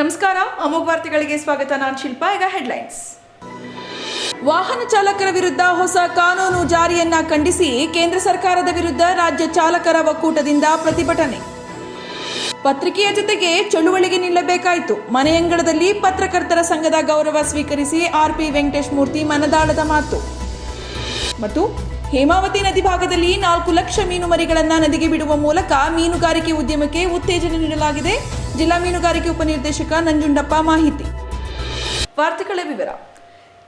ನಮಸ್ಕಾರ, ಅಮೋಘ್ ವಾರ್ತೆಗಳಿಗೆ ಸ್ವಾಗತ. ನಾನು ಶಿಲ್ಪಾ, ಈಗ ಹೆಡ್ಲೈನ್ಸ್ ವಾಹನ ಚಾಲಕರ ವಿರುದ್ಧ ಹೊಸ ಕಾನೂನು ಜಾರಿಯನ್ನ ಖಂಡಿಸಿ ಕೇಂದ್ರ ಸರ್ಕಾರದ ವಿರುದ್ಧ ರಾಜ್ಯ ಚಾಲಕರ ಒಕ್ಕೂಟದಿಂದ ಪ್ರತಿಭಟನೆ. ಪತ್ರಿಕೆಯ ಜೊತೆಗೆ ಚಳುವಳಿಗೆ ನಿಲ್ಲಬೇಕಾಯಿತು. ಮನೆಯಂಗಳದಲ್ಲಿ ಪತ್ರಕರ್ತರ ಸಂಘದ ಗೌರವ ಸ್ವೀಕರಿಸಿ ಆರ್ಪಿ ವೆಂಕಟೇಶ್ ಮೂರ್ತಿ ಮನದಾಳದ ಮಾತು. ಮತ್ತು ಹೇಮಾವತಿ ನದಿ ಭಾಗದಲ್ಲಿ ನಾಲ್ಕು ಲಕ್ಷ ಮೀನು ಮರಿಗಳನ್ನು ನದಿಗೆ ಬಿಡುವ ಮೂಲಕ ಮೀನುಗಾರಿಕೆ ಉದ್ಯಮಕ್ಕೆ ಉತ್ತೇಜನ ನೀಡಲಾಗಿದೆ. ಜಿಲ್ಲಾ ಮೀನುಗಾರಿಕೆ ಉಪನಿರ್ದೇಶಕ ನಂಜುಂಡಪ್ಪ ಮಾಹಿತಿ. ವಾರ್ತೆಗಳ ವಿವರ.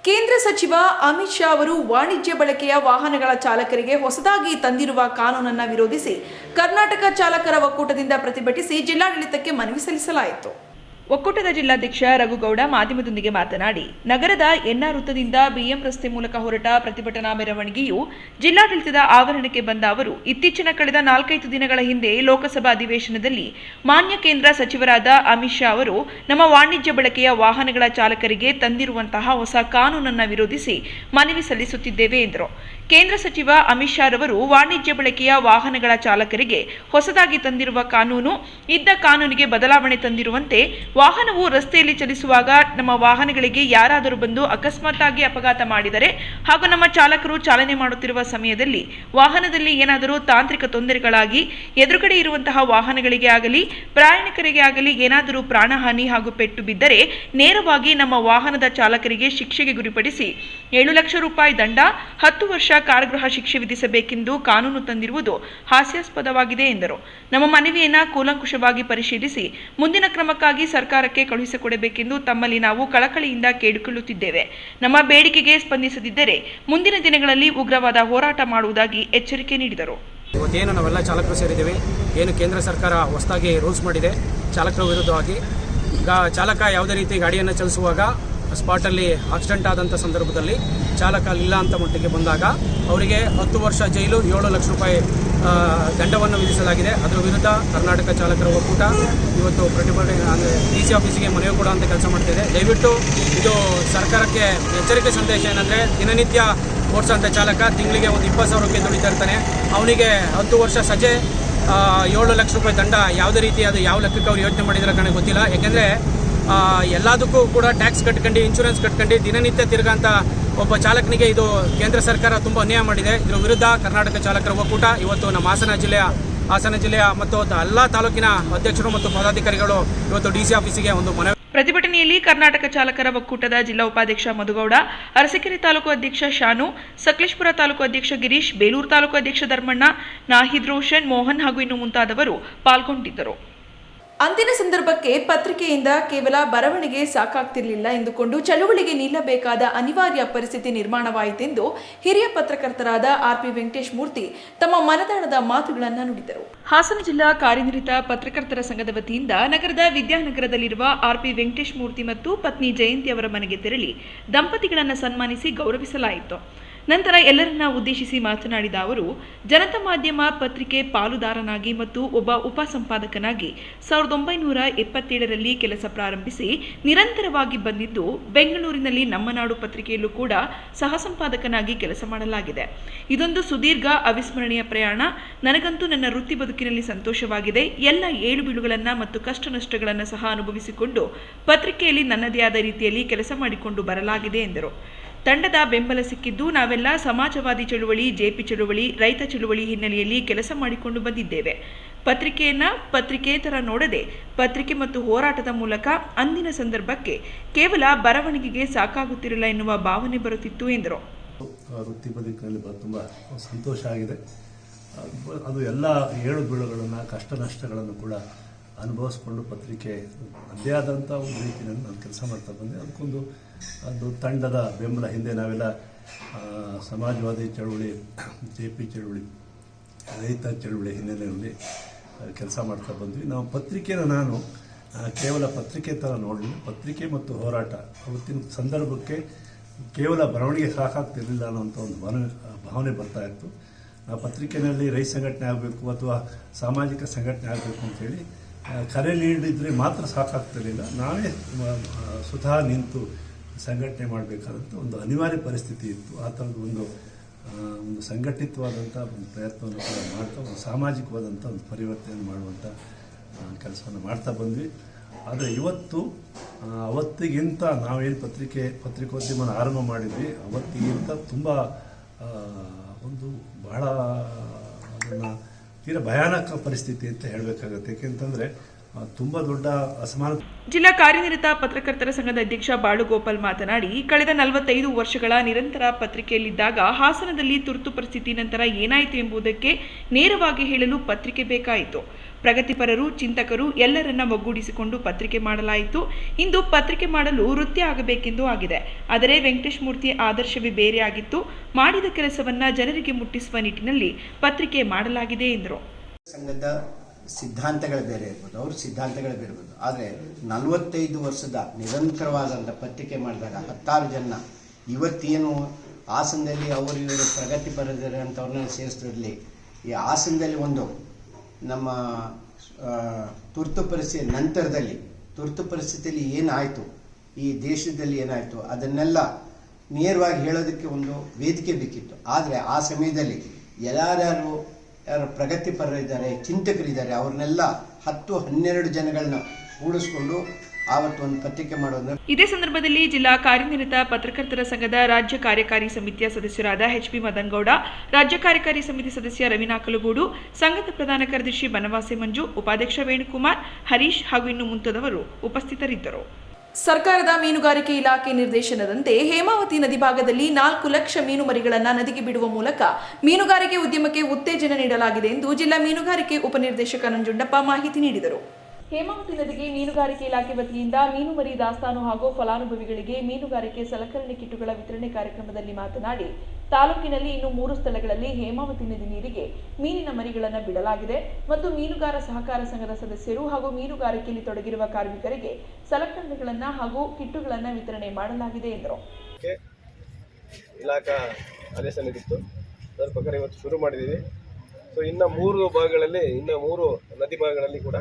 ಕೇಂದ್ರ ಸಚಿವ ಅಮಿತ್ ಶಾ ಅವರು ವಾಣಿಜ್ಯ ಬಳಕೆಯ ವಾಹನಗಳ ಚಾಲಕರಿಗೆ ಹೊಸದಾಗಿ ತಂದಿರುವ ಕಾನೂನನ್ನು ವಿರೋಧಿಸಿ ಕರ್ನಾಟಕ ಚಾಲಕರ ಒಕ್ಕೂಟದಿಂದ ಪ್ರತಿಭಟಿಸಿ ಜಿಲ್ಲಾಡಳಿತಕ್ಕೆ ಮನವಿ ಸಲ್ಲಿಸಲಾಯಿತು. ಒಕ್ಕೂಟದ ಜಿಲ್ಲಾಧ್ಯಕ್ಷ ರಘುಗೌಡ ಮಾಧ್ಯಮದೊಂದಿಗೆ ಮಾತನಾಡಿ, ನಗರದ ಎನ್ಆರ್ ವೃತ್ತದಿಂದ ಬಿಎಂ ರಸ್ತೆ ಮೂಲಕ ಹೊರಟ ಪ್ರತಿಭಟನಾ ಮೆರವಣಿಗೆಯು ಜಿಲ್ಲಾಡಳಿತದ ಆವರಣಕ್ಕೆ ಬಂದ ಅವರು, ಇತ್ತೀಚಿನ ಕಳೆದ ನಾಲ್ಕೈದು ದಿನಗಳ ಹಿಂದೆ ಲೋಕಸಭಾ ಅಧಿವೇಶನದಲ್ಲಿ ಮಾನ್ಯ ಕೇಂದ್ರ ಸಚಿವರಾದ ಅಮಿತ್ ಶಾ ಅವರು ನಮ್ಮ ವಾಣಿಜ್ಯ ಬಳಕೆಯ ವಾಹನಗಳ ಚಾಲಕರಿಗೆ ತಂದಿರುವಂತಹ ಹೊಸ ಕಾನೂನನ್ನು ವಿರೋಧಿಸಿ ಮನವಿ ಸಲ್ಲಿಸುತ್ತಿದ್ದೇವೆ ಎಂದರು. ಕೇಂದ್ರ ಸಚಿವ ಅಮಿತ್ ಶಾ ರವರು ವಾಣಿಜ್ಯ ಬಳಕೆಯ ವಾಹನಗಳ ಚಾಲಕರಿಗೆ ಹೊಸದಾಗಿ ತಂದಿರುವ ಕಾನೂನು, ಇದ್ದ ಕಾನೂನಿಗೆ ಬದಲಾವಣೆ ತಂದಿರುವಂತೆ ವಾಹನವು ರಸ್ತೆಯಲ್ಲಿ ಚಲಿಸುವಾಗ ನಮ್ಮ ವಾಹನಗಳಿಗೆ ಯಾರಾದರೂ ಬಂದು ಅಕಸ್ಮಾತ್ತಾಗಿ ಅಪಘಾತ ಮಾಡಿದರೆ ಹಾಗೂ ನಮ್ಮ ಚಾಲಕರು ಚಾಲನೆ ಮಾಡುತ್ತಿರುವ ಸಮಯದಲ್ಲಿ ವಾಹನದಲ್ಲಿ ಏನಾದರೂ ತಾಂತ್ರಿಕ ತೊಂದರೆಗಳಾಗಿ ಎದುರುಗಡೆ ಇರುವಂತಹ ವಾಹನಗಳಿಗೆ ಆಗಲಿ, ಪ್ರಯಾಣಿಕರಿಗೆ ಆಗಲಿ ಏನಾದರೂ ಪ್ರಾಣಹಾನಿ ಹಾಗೂ ಪೆಟ್ಟು ಬಿದ್ದರೆ ನೇರವಾಗಿ ನಮ್ಮ ವಾಹನದ ಚಾಲಕರಿಗೆ ಶಿಕ್ಷೆಗೆ ಗುರಿಪಡಿಸಿ ಏಳು ಲಕ್ಷ ರೂಪಾಯಿ ದಂಡ, ಹತ್ತು ವರ್ಷ ಕಾರಾಗೃಹ ಶಿಕ್ಷೆ ವಿಧಿಸಬೇಕೆಂದು ಕಾನೂನು ತಂದಿರುವುದು ಹಾಸ್ಯಾಸ್ಪದವಾಗಿದೆ ಎಂದರು. ನಮ್ಮ ಮನವಿಯನ್ನು ಕೂಲಂಕುಷವಾಗಿ ಪರಿಶೀಲಿಸಿ ಮುಂದಿನ ಕ್ರಮಕ್ಕಾಗಿ ಸರ್ಕಾರಕ್ಕೆ ಕಳುಹಿಸಿಕೊಡಬೇಕೆಂದು ತಮ್ಮಲ್ಲಿ ನಾವು ಕಳಕಳಿಯಿಂದ ಕೇಳಿಕೊಳ್ಳುತ್ತಿದ್ದೇವೆ. ನಮ್ಮ ಬೇಡಿಕೆಗೆ ಸ್ಪಂದಿಸದಿದ್ದರೆ ಮುಂದಿನ ದಿನಗಳಲ್ಲಿ ಉಗ್ರವಾದ ಹೋರಾಟ ಮಾಡುವುದಾಗಿ ಎಚ್ಚರಿಕೆ ನೀಡಿದರು. ಇವತ್ತೇನು ನಾವೆಲ್ಲ ಚಾಲಕರು ಸೇರಿದ್ದೇವೆ? ಏನು ಕೇಂದ್ರ ಸರ್ಕಾರ ಹೊಸದಾಗಿ ರೂಲ್ಸ್ ಮಾಡಿದೆ? ಚಾಲಕರ ವಿರುದ್ಧವಾಗಿ. ಈಗ ಚಾಲಕ ಯಾವುದೇ ರೀತಿ ಗಾಡಿಯನ್ನು ಚಲಿಸುವಾಗ ಸ್ಪಾಟಲ್ಲಿ ಆಕ್ಸಿಡೆಂಟ್ ಆದಂಥ ಸಂದರ್ಭದಲ್ಲಿ ಚಾಲಕ ಇಲ್ಲ ಅಂತ ಮಟ್ಟಿಗೆ ಬಂದಾಗ ಅವರಿಗೆ ಹತ್ತು ವರ್ಷ ಜೈಲು ಏಳು ಲಕ್ಷ ರೂಪಾಯಿ ದಂಡವನ್ನು ವಿಧಿಸಲಾಗಿದೆ. ಅದರ ವಿರುದ್ಧ ಕರ್ನಾಟಕ ಚಾಲಕರ ಒಕ್ಕೂಟ ಇವತ್ತು ಪ್ರತಿಭಟನೆ ಅಂದರೆ ಡಿ ಸಿ ಆಫೀಸಿಗೆ ಮನವಿ ಕೂಡ ಅಂತ ಕೆಲಸ ಮಾಡ್ತಿದೆ ದಯವಿಟ್ಟು ಇದು ಸರ್ಕಾರಕ್ಕೆ ಎಚ್ಚರಿಕೆ ಸಂದೇಶ ಏನಂದರೆ ದಿನನಿತ್ಯ ಓಡಿಸೋಂಥ ಚಾಲಕ ತಿಂಗಳಿಗೆ ಒಂದು ಇಪ್ಪತ್ತು ಸಾವಿರಕ್ಕೆ ದುಡಿತಾ ಇರ್ತಾನೆ. ಅವನಿಗೆ ಹತ್ತು ವರ್ಷ ಸಜೆ ಏಳು ಲಕ್ಷ ರೂಪಾಯಿ ದಂಡ ಯಾವುದೇ ರೀತಿ ಅದು ಯಾವ ಲೆಕ್ಕಕ್ಕೆ ಅವ್ರು ಯೋಚನೆ ಮಾಡಿದ್ರೆ ಕಣೆ ಗೊತ್ತಿಲ್ಲ. ಯಾಕೆಂದರೆ ಎಲ್ಲದಕ್ಕೂ ಕೂಡ ಟ್ಯಾಕ್ಸ್ ಕಟ್ಕೊಂಡು ಇನ್ಶೂರೆನ್ಸ್ ಕಟ್ಕೊಂಡು ದಿನನಿತ್ಯ ತಿರುಗಂತ ಒಬ್ಬ ಚಾಲಕನಿಗೆ ಇದು ಕೇಂದ್ರ ಸರ್ಕಾರ ತುಂಬ ಅನ್ಯಾಯ ಮಾಡಿದೆ. ಇದರ ವಿರುದ್ಧ ಕರ್ನಾಟಕ ಚಾಲಕರ ಒಕ್ಕೂಟ ಇವತ್ತು ನಮ್ಮ ಹಾಸನ ಜಿಲ್ಲೆಯ ಹಾಸನ ಜಿಲ್ಲೆಯ ಮತ್ತು ಎಲ್ಲ ತಾಲೂಕಿನ ಅಧ್ಯಕ್ಷರು ಮತ್ತು ಪದಾಧಿಕಾರಿಗಳು ಇವತ್ತು ಡಿಸಿ ಆಫೀಸಿಗೆ ಒಂದು ಮನವಿ ಪ್ರತಿಭಟನೆಯಲ್ಲಿ ಕರ್ನಾಟಕ ಚಾಲಕರ ಒಕ್ಕೂಟದ ಜಿಲ್ಲಾ ಉಪಾಧ್ಯಕ್ಷ ಮಧುಗೌಡ, ಅರಸಿಕೆರೆ ತಾಲೂಕು ಅಧ್ಯಕ್ಷ ಶಾನು, ಸಕಲೇಶ್ಪುರ ತಾಲೂಕು ಅಧ್ಯಕ್ಷ ಗಿರೀಶ್, ಬೇಲೂರು ತಾಲೂಕು ಅಧ್ಯಕ್ಷ ಧರ್ಮಣ್ಣ, ನಾಹಿದ್ ರೋಷನ್, ಮೋಹನ್ ಹಾಗೂ ಇನ್ನು ಮುಂತಾದವರು ಪಾಲ್ಗೊಂಡಿದ್ದರು. ಅಂದಿನ ಸಂದರ್ಭಕ್ಕೆ ಪತ್ರಿಕೆಯಿಂದ ಕೇವಲ ಬರವಣಿಗೆ ಸಾಕಾಗ್ತಿರಲಿಲ್ಲ ಎಂದುಕೊಂಡು ಚಳುವಳಿಗೆ ನಿಲ್ಲಬೇಕಾದ ಅನಿವಾರ್ಯ ಪರಿಸ್ಥಿತಿ ನಿರ್ಮಾಣವಾಯಿತೆಂದು ಹಿರಿಯ ಪತ್ರಕರ್ತರಾದ ಆರ್ಪಿ ವೆಂಕಟೇಶ್ ಮೂರ್ತಿ ತಮ್ಮ ಮನದಾಣದ ಮಾತುಗಳನ್ನು ನುಡಿದರು. ಹಾಸನ ಜಿಲ್ಲಾ ಕಾರ್ಯನಿರತ ಪತ್ರಕರ್ತರ ಸಂಘದ ವತಿಯಿಂದ ನಗರದ ವಿದ್ಯಾನಗರದಲ್ಲಿರುವ ಆರ್ಪಿ ವೆಂಕಟೇಶ್ ಮೂರ್ತಿ ಮತ್ತು ಪತ್ನಿ ಜಯಂತಿ ಅವರ ಮನೆಗೆ ತೆರಳಿ ದಂಪತಿಗಳನ್ನು ಸನ್ಮಾನಿಸಿ ಗೌರವಿಸಲಾಯಿತು. ನಂತರ ಎಲ್ಲರನ್ನ ಉದ್ದೇಶಿಸಿ ಮಾತನಾಡಿದ ಅವರು, ಜನತಾ ಮಾಧ್ಯಮ ಪತ್ರಿಕೆ ಪಾಲುದಾರನಾಗಿ ಮತ್ತು ಒಬ್ಬ ಉಪಸಂಪಾದಕನಾಗಿ ಸಾವಿರದ ಒಂಬೈನೂರ ಎಪ್ಪತ್ತೇಳರಲ್ಲಿ ಕೆಲಸ ಪ್ರಾರಂಭಿಸಿ ನಿರಂತರವಾಗಿ ಬಂದಿದ್ದು, ಬೆಂಗಳೂರಿನಲ್ಲಿ ನಮ್ಮ ನಾಡು ಪತ್ರಿಕೆಯಲ್ಲೂ ಕೂಡ ಸಹ ಸಂಪಾದಕನಾಗಿ ಕೆಲಸ ಮಾಡಲಾಗಿದೆ. ಇದೊಂದು ಸುದೀರ್ಘ ಅವಿಸ್ಮರಣೀಯ ಪ್ರಯಾಣ. ನನಗಂತೂ ನನ್ನ ವೃತ್ತಿ ಬದುಕಿನಲ್ಲಿ ಸಂತೋಷವಾಗಿದೆ. ಎಲ್ಲ ಏಳು ಬೀಳುಗಳನ್ನು ಮತ್ತು ಕಷ್ಟ ನಷ್ಟಗಳನ್ನು ಸಹ ಅನುಭವಿಸಿಕೊಂಡು ಪತ್ರಿಕೆಯಲ್ಲಿ ನನ್ನದೇ ಆದ ರೀತಿಯಲ್ಲಿ ಕೆಲಸ ಮಾಡಿಕೊಂಡು ಬರಲಾಗಿದೆ ಎಂದರು. ತಂಡದ ಬೆಂಬಲ ಸಿಕ್ಕಿದ್ದು ನಾವೆಲ್ಲ ಸಮಾಜವಾದಿ ಚಳುವಳಿ ಜೆಪಿ ಚಳುವಳಿ, ರೈತ ಚಳುವಳಿ ಹಿನ್ನೆಲೆಯಲ್ಲಿ ಕೆಲಸ ಮಾಡಿಕೊಂಡು ಬಂದಿದ್ದೇವೆ. ಪತ್ರಿಕೆಯನ್ನ ಪತ್ರಿಕೇತರ ನೋಡದೆ, ಪತ್ರಿಕೆ ಮತ್ತು ಹೋರಾಟದ ಮೂಲಕ ಅಂದಿನ ಸಂದರ್ಭಕ್ಕೆ ಕೇವಲ ಬರವಣಿಗೆಗೆ ಸಾಕಾಗುತ್ತಿರಲಿಲ್ಲ ಎನ್ನುವ ಭಾವನೆ ಬರುತ್ತಿತ್ತು ಎಂದರು. ವೃತ್ತಿ ಬದುಕಿನಲ್ಲಿ ಸಂತೋಷ ಆಗಿದೆ. ಅದು ಎಲ್ಲ ಏಳು ಬೀಳುಗಳನ್ನು, ಕಷ್ಟ ನಷ್ಟಗಳನ್ನು ಕೂಡ ಅನುಭವಿಸ್ಕೊಂಡು ಪತ್ರಿಕೆ ಅದೇ ಆದಂಥ ಒಂದು ರೀತಿಯಲ್ಲಿ ನಾನು ಕೆಲಸ ಮಾಡ್ತಾ ಬಂದೆ. ಅದಕ್ಕೊಂದು ಅದು ತಂಡದ ಬೆಂಬಲ ಹಿಂದೆ ನಾವೆಲ್ಲ ಸಮಾಜವಾದಿ ಚಳುವಳಿ, ಜೆ ಪಿ ಚಳುವಳಿ, ರೈತ ಚಳುವಳಿ ಹಿನ್ನೆಲೆಯಲ್ಲಿ ಕೆಲಸ ಮಾಡ್ತಾ ಬಂದ್ವಿ. ನಾವು ಪತ್ರಿಕೆನ ನಾನು ಕೇವಲ ಪತ್ರಿಕೆ ಥರ ನೋಡಲಿಲ್ಲ ಪತ್ರಿಕೆ ಮತ್ತು ಹೋರಾಟ ಅವತ್ತಿನ ಸಂದರ್ಭಕ್ಕೆ ಕೇವಲ ಬರವಣಿಗೆ ಸಾಕಾಗ್ತಿರಲಿಲ್ಲ ಅನ್ನೋಂಥ ಒಂದು ಭಾವನೆ ಭಾವನೆ ಬರ್ತಾ ಇತ್ತು. ನಾವು ಪತ್ರಿಕೆಯಲ್ಲಿ ರೈತ ಸಂಘಟನೆ ಆಗಬೇಕು ಅಥವಾ ಸಾಮಾಜಿಕ ಸಂಘಟನೆ ಆಗಬೇಕು ಅಂತೇಳಿ ಕರೆ ನೀಡಿದರೆ ಮಾತ್ರ ಸಾಕಾಗ್ತಿರಲಿಲ್ಲ. ನಾವೇ ಸ್ವತಃ ನಿಂತು ಸಂಘಟನೆ ಮಾಡಬೇಕಾದಂಥ ಒಂದು ಅನಿವಾರ್ಯ ಪರಿಸ್ಥಿತಿ ಇತ್ತು. ಆ ಥರದ ಒಂದು ಒಂದು ಸಂಘಟಿತವಾದಂಥ ಒಂದು ಪ್ರಯತ್ನವನ್ನು ಕೂಡ ಮಾಡ್ತಾ, ಒಂದು ಸಾಮಾಜಿಕವಾದಂಥ ಒಂದು ಪರಿವರ್ತನೆಯನ್ನು ಮಾಡುವಂಥ ಕೆಲಸವನ್ನು ಮಾಡ್ತಾ ಬಂದ್ವಿ. ಆದರೆ ಇವತ್ತು ಅವತ್ತಿಗಿಂತ ನಾವೇನು ಪತ್ರಿಕೆ, ಪತ್ರಿಕೋದ್ಯಮನ ಆರಂಭ ಮಾಡಿದ್ವಿ, ಅವತ್ತಿಗಿಂತ ತುಂಬ ಒಂದು ಬಹಳ, ಅದನ್ನು ತೀರ ಭಯಾನಕ ಪರಿಸ್ಥಿತಿ ಅಂತ ಹೇಳಬೇಕಾಗತ್ತೆ. ಏಕೆಂತಂದರೆ ತುಂಬ ದೊಡ್ಡ ಅಸಮಾನ ಜಿಲ್ಲಾ ಕಾರ್ಯನಿರತ ಪತ್ರಕರ್ತರ ಸಂಘದ ಅಧ್ಯಕ್ಷ ಬಾಳುಗೋಪಾಲ್ ಮಾತನಾಡಿ ಕಳೆದ ನಲವತ್ತೈದು ವರ್ಷಗಳ ನಿರಂತರ ಪತ್ರಿಕೆಯಲ್ಲಿದ್ದಾಗ ಹಾಸನದಲ್ಲಿ ತುರ್ತು ಪರಿಸ್ಥಿತಿ ನಂತರ ಏನಾಯಿತು ಎಂಬುದಕ್ಕೆ ನೇರವಾಗಿ ಹೇಳಲು ಪತ್ರಿಕೆ ಬೇಕಾಯಿತು. ಪ್ರಗತಿಪರರು ಚಿಂತಕರು ಎಲ್ಲರನ್ನ ಒಗ್ಗೂಡಿಸಿಕೊಂಡು ಪತ್ರಿಕೆ ಮಾಡಲಾಯಿತು. ಇಂದು ಪತ್ರಿಕೆ ಮಾಡಲು ವೃತ್ತಿ ಆಗಬೇಕೆಂದು ಆಗಿದೆ. ಆದರೆ ವೆಂಕಟೇಶ್ ಮೂರ್ತಿ ಆದರ್ಶವೇ ಬೇರೆ ಆಗಿತ್ತು. ಮಾಡಿದ ಕೆಲಸವನ್ನ ಜನರಿಗೆ ಮುಟ್ಟಿಸುವ ನಿಟ್ಟಿನಲ್ಲಿ ಪತ್ರಿಕೆ ಮಾಡಲಾಗಿದೆ ಎಂದರು. ಸಂಘದ ಸಿದ್ಧಾಂತಗಳು ಬೇರೆ ಇರ್ಬೋದು, ಅವ್ರ ಸಿದ್ಧಾಂತಗಳು ಬೇರೆ ಇರ್ಬೋದು. ಆದರೆ ನಲವತ್ತೈದು ವರ್ಷದ ನಿರಂತರವಾದಂಥ ಪತ್ರಿಕೆ ಮಾಡಿದಾಗ ಹತ್ತಾರು ಜನ ಇವತ್ತೇನು ಹಾಸನದಲ್ಲಿ ಅವರು ಇವರು ಪ್ರಗತಿಪರದಂಥವ್ರನ್ನ ಸೇರಿಸ್ತಿರಲಿ, ಈ ಹಾಸನದಲ್ಲಿ ಒಂದು ನಮ್ಮ ತುರ್ತು ಪರಿಸ್ಥಿತಿ ನಂತರದಲ್ಲಿ, ತುರ್ತು ಪರಿಸ್ಥಿತಿಯಲ್ಲಿ ಏನಾಯಿತು, ಈ ದೇಶದಲ್ಲಿ ಏನಾಯಿತು, ಅದನ್ನೆಲ್ಲ ನೇರವಾಗಿ ಹೇಳೋದಕ್ಕೆ ಒಂದು ವೇದಿಕೆ ಬೇಕಿತ್ತು. ಆದರೆ ಆ ಸಮಯದಲ್ಲಿ ಯಾರ್ಯಾರು ಯಾರು ಪ್ರಗತಿಪರರಿದ್ದಾರೆ, ಚಿಂತಕರಿದ್ದಾರೆ, ಅವ್ರನ್ನೆಲ್ಲ ಹತ್ತು ಹನ್ನೆರಡು ಜನಗಳನ್ನ ಕೂಡಿಸ್ಕೊಂಡು ಆವತ್ತು ಒಂದು ಪತ್ರಿಕೆ ಮಾಡೋದು ಇದೇ ಸಂದರ್ಭದಲ್ಲಿ ಜಿಲ್ಲಾ ಕಾರ್ಯನಿರತ ಪತ್ರಕರ್ತರ ಸಂಘದ ರಾಜ್ಯ ಕಾರ್ಯಕಾರಿ ಸಮಿತಿಯ ಸದಸ್ಯರಾದ ಎಚ್ ಪಿ ಮದನ್ಗೌಡ, ರಾಜ್ಯ ಕಾರ್ಯಕಾರಿ ಸಮಿತಿ ಸದಸ್ಯ ರವಿನಾಕಲಗೂಡು ಸಂಘದ ಪ್ರಧಾನ ಕಾರ್ಯದರ್ಶಿ ಬನವಾಸಿ ಮಂಜು, ಉಪಾಧ್ಯಕ್ಷ ವೇಣುಕುಮಾರ್, ಹರೀಶ್ ಹಾಗೂ ಇನ್ನು ಮುಂತಾದವರು ಉಪಸ್ಥಿತರಿದ್ದರು. ಸರ್ಕಾರದ ಮೀನುಗಾರಿಕೆ ಇಲಾಖೆ ನಿರ್ದೇಶನದಂತೆ ಹೇಮಾವತಿ ನದಿ ಭಾಗದಲ್ಲಿ ನಾಲ್ಕು ಲಕ್ಷ ಮೀನು ಮರಿಗಳನ್ನು ನದಿಗೆ ಬಿಡುವ ಮೂಲಕ ಮೀನುಗಾರಿಕೆ ಉದ್ಯಮಕ್ಕೆ ಉತ್ತೇಜನ ನೀಡಲಾಗಿದೆ ಎಂದು ಜಿಲ್ಲಾ ಮೀನುಗಾರಿಕೆ ಉಪನಿರ್ದೇಶಕ ನಂಜುಂಡಪ್ಪ ಮಾಹಿತಿ ನೀಡಿದರು. ಹೇಮಾವತಿ ನದಿಗೆ ಮೀನುಗಾರಿಕೆ ಇಲಾಖೆ ವತಿಯಿಂದ ಮೀನುಮರಿ ದಾಸ್ತಾನು ಹಾಗೂ ಫಲಾನುಭವಿಗಳಿಗೆ ಮೀನುಗಾರಿಕೆ ಸಲಕರಣೆ ಕಿಟ್ಟುಗಳ ವಿತರಣೆ ಕಾರ್ಯಕ್ರಮದಲ್ಲಿ ಮಾತನಾಡಿ, ತಾಲೂಕಿನಲ್ಲಿ ಇನ್ನು ಮೂರು ಸ್ಥಳಗಳಲ್ಲಿ ಹೇಮಾವತಿ ನದಿ ನೀರಿಗೆ ಮೀನಿನ ಮರಿಗಳನ್ನು ಬಿಡಲಾಗಿದೆ ಮತ್ತು ಮೀನುಗಾರ ಸಹಕಾರ ಸಂಘದ ಸದಸ್ಯರು ಹಾಗೂ ಮೀನುಗಾರಿಕೆಯಲ್ಲಿ ತೊಡಗಿರುವ ಕಾರ್ಮಿಕರಿಗೆ ಸಲಕರಣೆಗಳನ್ನು ಹಾಗೂ ಕಿಟ್ಟುಗಳನ್ನು ವಿತರಣೆ ಮಾಡಲಾಗಿದೆ ಎಂದರು. ಇಲಾಖಾ ಆದೇಶ ನೀಡಿತ್ತು. ಅದರ ಪ್ರಕಾರ ಇವತ್ತು ಶುರು ಮಾಡಿದ್ದೀವಿ. ಸೊ ಇನ್ನು ಮೂರು ಭಾಗಗಳಲ್ಲಿ, ಇನ್ನ ಮೂರು ನದಿ ಭಾಗಗಳಲ್ಲಿ ಕೂಡ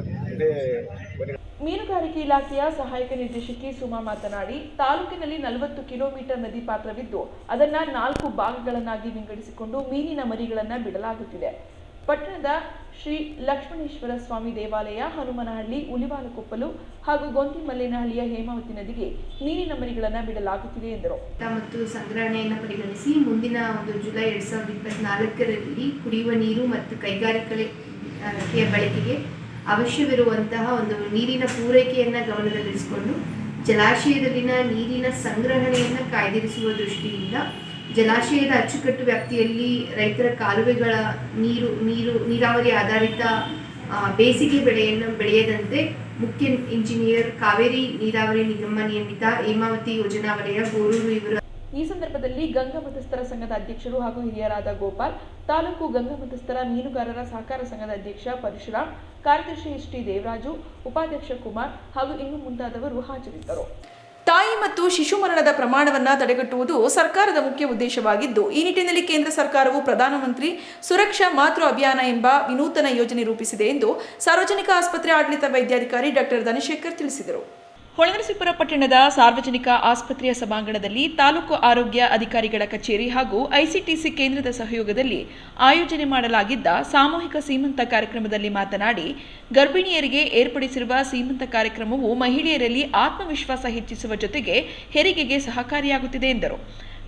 ಮೀನುಗಾರಿಕೆ ಇಲಾಖೆಯ ಸಹಾಯಕ ನಿರ್ದೇಶಕಿ ಸುಮಾ ಮಾತನಾಡಿ, ತಾಲೂಕಿನಲ್ಲಿ ನಲವತ್ತು ಕಿಲೋಮೀಟರ್ ನದಿ ಪಾತ್ರವಿದ್ದು, ಅದನ್ನ ನಾಲ್ಕು ಭಾಗಗಳನ್ನಾಗಿ ವಿಂಗಡಿಸಿಕೊಂಡು ಮೀನಿನ ಮರಿಗಳನ್ನ ಬಿಡಲಾಗುತ್ತಿದೆ. ಪಟ್ಟಣದ ಶ್ರೀ ಲಕ್ಷ್ಮಣೇಶ್ವರ ಸ್ವಾಮಿ ದೇವಾಲಯ, ಹನುಮನಹಳ್ಳಿ, ಉಲಿವಾಲಕೊಪ್ಪಲು ಹಾಗೂ ಗೊಂತಿಮಲ್ಲೇನಹಳ್ಳಿಯ ಹೇಮಾವತಿ ನದಿಗೆ ನೀರಿನ ಮರಿಗಳನ್ನು ಬಿಡಲಾಗುತ್ತಿದೆ ಎಂದರು. ಮತ್ತು ಸಂಗ್ರಹಣೆಯನ್ನು ಪರಿಗಣಿಸಿ ಮುಂದಿನ ಒಂದು ಜುಲೈ ಎರಡ್ ಸಾವಿರದ ಇಪ್ಪತ್ನಾಲ್ಕರಲ್ಲಿ ಕುಡಿಯುವ ನೀರು ಮತ್ತು ಕೈಗಾರಿಕೆಯ ಬಳಕೆಗೆ ಅವಶ್ಯವಿರುವಂತಹ ಒಂದು ನೀರಿನ ಪೂರೈಕೆಯನ್ನು ಗಮನದಲ್ಲಿರಿಸಿಕೊಂಡು ಜಲಾಶಯದಲ್ಲಿನ ನೀರಿನ ಸಂಗ್ರಹಣೆಯನ್ನು ಕಾಯ್ದಿರಿಸುವ ದೃಷ್ಟಿಯಿಂದ ಜಲಾಶಯದ ಅಚ್ಚುಕಟ್ಟು ವ್ಯಾಪ್ತಿಯಲ್ಲಿ ರೈತರ ಕಾಲುವೆಗಳ ನೀರು ನೀರು, ನೀರಾವರಿ ಆಧಾರಿತ ಬೇಸಿಗೆ ಬೆಳೆಯನ್ನು ಬೆಳೆಯದಂತೆ ಮುಖ್ಯ ಇಂಜಿನಿಯರ್ ಕಾವೇರಿ ನೀರಾವರಿ ನಿಗಮ ನಿಯಮಿತ ಹೇಮಾವತಿ ಯೋಜನಾ ವಲಯ ಗೋರೂರು ಇವರು. ಈ ಸಂದರ್ಭದಲ್ಲಿ ಗಂಗಾ ಮತಸ್ಥರ ಸಂಘದ ಅಧ್ಯಕ್ಷರು ಹಾಗೂ ಹಿರಿಯರಾದ ಗೋಪಾಲ್, ತಾಲೂಕು ಗಂಗಾ ಮತಸ್ಥರ ಮೀನುಗಾರರ ಸಹಕಾರ ಸಂಘದ ಅಧ್ಯಕ್ಷ ಪರಶುರಾಮ್, ಕಾರ್ಯದರ್ಶಿ ಎಸ್ ಟಿ ದೇವರಾಜು, ಉಪಾಧ್ಯಕ್ಷ ಕುಮಾರ್ ಹಾಗೂ ಇನ್ನು ಮುಂತಾದವರು ಹಾಜರಿದ್ದರು. ತಾಯಿ ಮತ್ತು ಶಿಶು ಮರಣದ ಪ್ರಮಾಣವನ್ನು ತಡೆಗಟ್ಟುವುದು ಸರ್ಕಾರದ ಮುಖ್ಯ ಉದ್ದೇಶವಾಗಿದ್ದು, ಈ ನಿಟ್ಟಿನಲ್ಲಿ ಕೇಂದ್ರ ಸರ್ಕಾರವು ಪ್ರಧಾನಮಂತ್ರಿ ಸುರಕ್ಷಾ ಮಾತೃ ಅಭಿಯಾನ ಎಂಬ ವಿನೂತನ ಯೋಜನೆ ರೂಪಿಸಿದೆ ಎಂದು ಸಾರ್ವಜನಿಕ ಆಸ್ಪತ್ರೆ ಆಡಳಿತ ವೈದ್ಯಾಧಿಕಾರಿ ಡಾಕ್ಟರ್ ಧನಶೇಖರ್ ತಿಳಿಸಿದರು. ಹೊಳೆನರಸೀಪುರ ಪಟ್ಟಣದ ಸಾರ್ವಜನಿಕ ಆಸ್ಪತ್ರೆಯ ಸಭಾಂಗಣದಲ್ಲಿ ತಾಲೂಕು ಆರೋಗ್ಯ ಅಧಿಕಾರಿಗಳ ಕಚೇರಿ ಹಾಗೂ ಐಸಿಟಿಸಿ ಕೇಂದ್ರದ ಸಹಯೋಗದಲ್ಲಿ ಆಯೋಜನೆ ಮಾಡಲಾಗಿದ್ದ ಸಾಮೂಹಿಕ ಸೀಮಂತ ಕಾರ್ಯಕ್ರಮದಲ್ಲಿ ಮಾತನಾಡಿ, ಗರ್ಭಿಣಿಯರಿಗೆ ಏರ್ಪಡಿಸಿರುವ ಸೀಮಂತ ಕಾರ್ಯಕ್ರಮವು ಮಹಿಳೆಯರಲ್ಲಿ ಆತ್ಮವಿಶ್ವಾಸ ಹೆಚ್ಚಿಸುವ ಜೊತೆಗೆ ಹೆರಿಗೆಗೆ ಸಹಕಾರಿಯಾಗುತ್ತಿದೆ ಎಂದರು.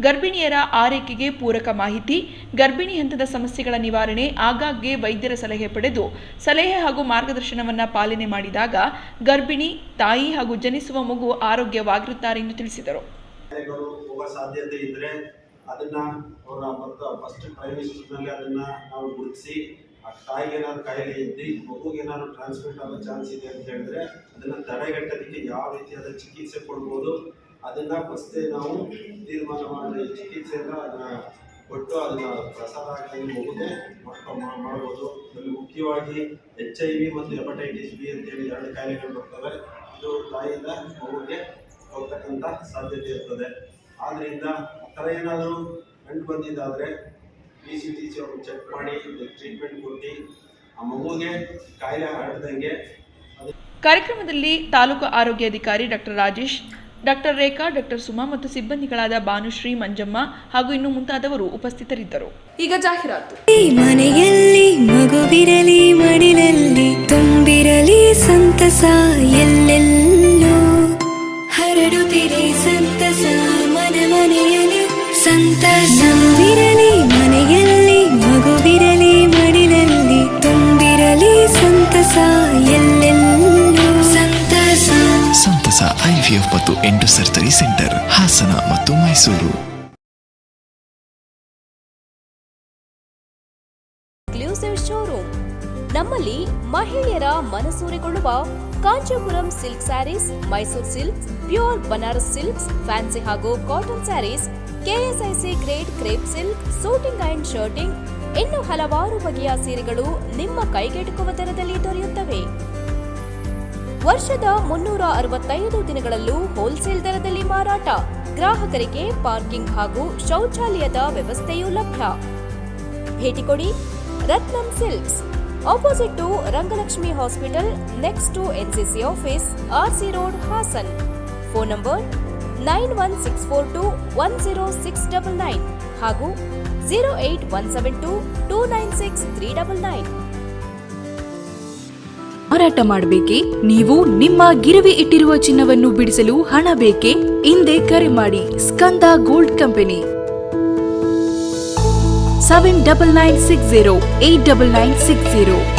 ಗರ್ಭಿಣಿಯರ ಆರೈಕೆಗೆ ಪೂರಕ ಮಾಹಿತಿ, ಗರ್ಭಿಣಿ ಹಂತದ ಸಮಸ್ಯೆಗಳ ನಿವಾರಣೆ, ಆಗಾಗ್ಗೆ ವೈದ್ಯರ ಸಲಹೆ ಪಡೆದು ಸಲಹೆ ಹಾಗೂ ಮಾರ್ಗದರ್ಶನವನ್ನು ಪಾಲನೆ ಮಾಡಿದಾಗ ಗರ್ಭಿಣಿ ತಾಯಿ ಹಾಗೂ ಜನಿಸುವ ಮಗು ಆರೋಗ್ಯವಾಗಿರುತ್ತಾರೆ ಎಂದು ತಿಳಿಸಿದರು ಸಾಧ್ಯತೆ ಇದ್ದರೆ ಅವರ ನಾವು ಗುರುತಿಸಿ, ಆ ತಾಯಿಗೆ ಏನಾದ್ರು ಕಾಯಿಲೆ ಇದ್ದು, ಮಗುಗೆ ಏನಾದ್ರು ಟ್ರಾನ್ಸ್ಮಿಟ್ ಆಗೋ ಚಾನ್ಸ್ ಇದೆ ಅಂತ ಹೇಳಿದ್ರೆ ಅದನ್ನು ತಡೆಗಟ್ಟೋದಕ್ಕೆ ಯಾವ ರೀತಿಯಾದ ಚಿಕಿತ್ಸೆ ಕೊಡ್ಬೋದು ಅದನ್ನ ಫಸ್ಟ್ ನಾವು ತೀರ್ಮಾನ ಮಾಡಿ ಚಿಕಿತ್ಸೆಯಿಂದ ಅದನ್ನ ಕೊಟ್ಟು ಅದನ್ನ ಪ್ರಸಾದ ಮಾ- ಮಾಡ್ಬೋದು. ಅದರಲ್ಲಿ ಮುಖ್ಯವಾಗಿ ಎಚ್ ಐ ವಿ ಮತ್ತು ಹೆಪಟೈಟಿಸ್ ಬಿ ಅಂತೇಳಿ ಎರಡು ಕಾಯಿಲೆಗಳು ಬರ್ತವೆ. ಇದು ತಾಯಿಯಿಂದ ಮಗುಗೆ ಹೋಗ್ತಕ್ಕಂಥ ಸಾಧ್ಯತೆ ಇರ್ತದೆ. ಆದ್ದರಿಂದ ಆ ಥರ ಏನಾದರೂ ಕಂಡು ಬಂದಿದ್ದಾದರೆ ಬಿ ಸಿ ಟಿ ಸಿ ಅವ್ರು ಚೆಕ್ ಮಾಡಿ ಟ್ರೀಟ್ಮೆಂಟ್ ಕೊಟ್ಟು ಆ ಮಗುಗೆ ಕಾಯಿಲೆ ಹರಡ್ದಂಗೆ ಕಾರ್ಯಕ್ರಮದಲ್ಲಿ ತಾಲೂಕು ಆರೋಗ್ಯಾಧಿಕಾರಿ doctor Rajesh doctor Rekha, doctor Suma ಮತ್ತು ಸಿಬ್ಬಂದಿಗಳಾದ ಭಾನುಶ್ರೀ ಮಂಜಮ್ಮ ಹಾಗೂ ಇನ್ನು ಮುಂತಾದವರು ಉಪಸ್ಥಿತರಿದ್ದರು. ಈಗ ಜಾಹೀರಾತು. ಮನೆಯಲ್ಲಿ ಮಗುವಿರಲಿ ಮಡಿಲಲ್ಲಿ ತುಂಬಿರಲಿ ಸಂತಸ ಎಲ್ಲೆಲ್ಲೂ. ಹರಡುತ್ತಿರಿ ಸಂತಸ ಮನ ಮನೆಯಲ್ಲಿ ಸಂತಸವಿರಲಿ ಐವಿಎಫ್ ಮತ್ತು ಎಂಟು ಸರ್ಜರಿ ಸೆಂಟರ್, ಹಾಸನ ಮತ್ತು ಮೈಸೂರು. ಶೋರೂಮ್ ನಮ್ಮಲ್ಲಿ ಮಹಿಳೆಯರ ಮನಸೂರೆಗೊಳ್ಳುವ Kanchipuram silk saris, Mysore silk pure Banaras silks, fancy ಹಾಗೂ cotton saris, KSIC grade crepe silk, suiting and shirting, ಇನ್ನು ಹಲವಾರು ಬಗೆಯ ಸೀರೆಗಳು ನಿಮ್ಮ ಕೈಗೆಟುಕುವ ದರದಲ್ಲಿ ದೊರೆಯುತ್ತವೆ. ವರ್ಷದ ಮುನ್ನೂರ ಅರವತ್ತೈದು ದಿನಗಳಲ್ಲೂ ಹೋಲ್ಸೇಲ್ ದರದಲ್ಲಿ ಮಾರಾಟ. ಗ್ರಾಹಕರಿಗೆ ಪಾರ್ಕಿಂಗ್ ಹಾಗೂ ಶೌಚಾಲಯದ ವ್ಯವಸ್ಥೆಯೂ ಲಭ್ಯ. ಭೇಟಿ ಕೊಡಿ Ratnam silks. Opposite to Rangalakshmi hospital next to NCC office RC road Hassan. Phone number nine one six four two one zero six double nine ಹಾಗೂ zero eight one seven two two nine six three double nine ಮಾರಾಟ ಮಾಡಬೇಕೆ? ನೀವು ನಿಮ್ಮ ಗಿರವಿ ಇಟ್ಟಿರುವ ಚಿನ್ನವನ್ನು ಬಿಡಿಸಲು ಹಣ ಬೇಕೆ? ಹಿಂದೆ ಕರೆ ಮಾಡಿ, Skanda gold company. Seven double nine six zero, eight double nine six zero.